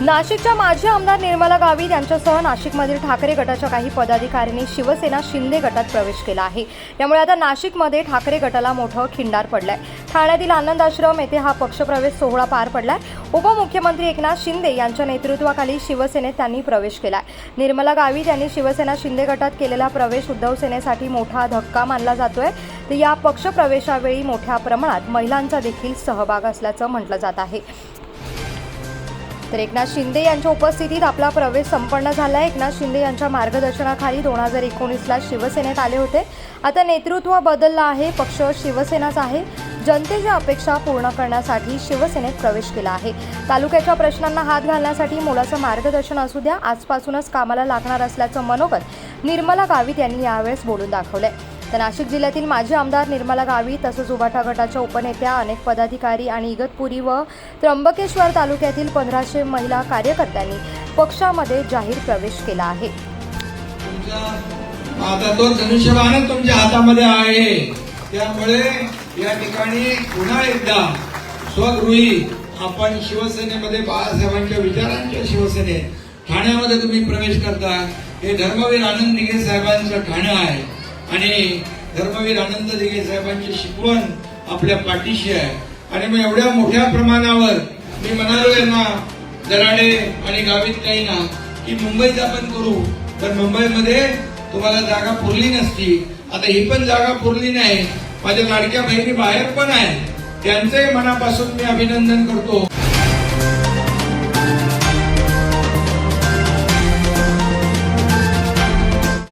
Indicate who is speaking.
Speaker 1: नाशिकच्या माजी आमदार निर्मला गावित यांच्यासह नाशिकमधील ठाकरे गटाच्या काही पदाधिकाऱ्यांनी शिवसेना शिंदे गटात प्रवेश केला आहे. त्यामुळे आता नाशिकमध्ये ठाकरे गटाला मोठं खिंडार पडलंय. ठाण्यातील आनंद आश्रम येथे हा पक्षप्रवेश सोहळा पार पडलाय. उपमुख्यमंत्री एकनाथ शिंदे यांच्या नेतृत्वाखाली शिवसेनेत त्यांनी प्रवेश केलाय. निर्मला गावित यांनी शिवसेना शिंदे गटात केलेला प्रवेश उद्धव सेनेसाठी मोठा धक्का मानला जातोय. तर या पक्षप्रवेशावेळी मोठ्या प्रमाणात महिलांचा देखील सहभाग असल्याचं म्हटलं जात आहे. तर एकनाथ शिंदे यांच्या उपस्थितीत आपला प्रवेश संपन्न झाला एकनाथ शिंदे यांच्या मार्गदर्शनाखाली दोन हजार एकोणीसला शिवसेनेत आले होते. आता नेतृत्व बदललं आहे पक्ष शिवसेनाच आहे. जनतेच्या अपेक्षा पूर्ण करण्यासाठी शिवसेनेत प्रवेश केला आहे. तालुक्याच्या प्रश्नांना हात घालण्यासाठी मोलाचं मार्गदर्शन असू द्या. आजपासूनच कामाला लागणार असल्याचं मनोगत निर्मला गावित यांनी यावेळेस बोलून दाखवलंय. तर नाशिक जिल्ह्यातील माजी आमदार निर्मला गावी तसंच उबाटा गटाच्या उपनेत्या अनेक पदाधिकारी आणि इगतपुरी व त्र्यंबकेश्वर तालुक्यातील पंधराशे महिला कार्यकर्त्यांनी पक्षामध्ये जाहीर प्रवेश केला आहे.
Speaker 2: आता तो धनुष्यबाणच तुमच्या हातामध्ये आहे. त्यामुळे या ठिकाणी पुन्हा एकदा स्वगृही आपण शिवसेनेमध्ये बाळासाहेबांच्या विचारांच्या शिवसेनेत ठाण्यामध्ये तुम्ही प्रवेश करता. हे धर्मवीर आनंद निघे साहेबांचं ठाणं आहे. आणि धर्मवीर आनंद दिघे साहेबांची शिकवण आपल्या पाठीशी आहे. आणि मग एवढ्या मोठ्या प्रमाणावर मी म्हणालो यांना दराडे आणि गावीत काही ना की मुंबईत आपण करू. तर मुंबईमध्ये तुम्हाला जागा पुरली नसती. आता ही पण जागा पुरली नाही. माझ्या लाडक्या बहिणी बाहेर पण आहे त्यांचंही मनापासून मी अभिनंदन करतो.